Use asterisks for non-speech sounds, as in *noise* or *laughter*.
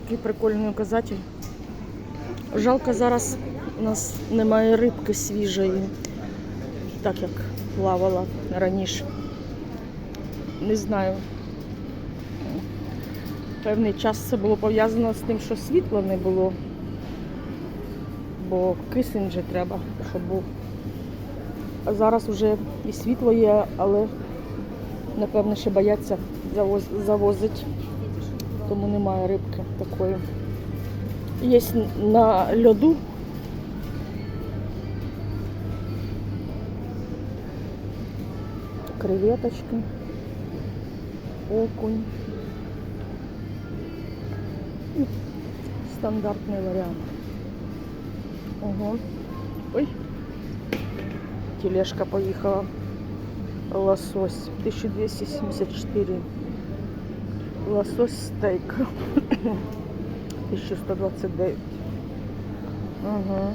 такий прикольний указатель. Жалко, зараз у нас немає рибки свіжої, так як плавала раніше. Не знаю. Певний час це було пов'язано з тим, що світла не було. Бо кисень же треба, щоб був. А зараз вже і світло є, але напевно ще бояться завоз- завозити. Тому немає рибки такої. Є на льоду. Креветочки, окунь. І стандартний варіант. Ого. Ой. Тележка поїхала. Лосось 1274. Лосось стейк *clears throat* 1129. Ага.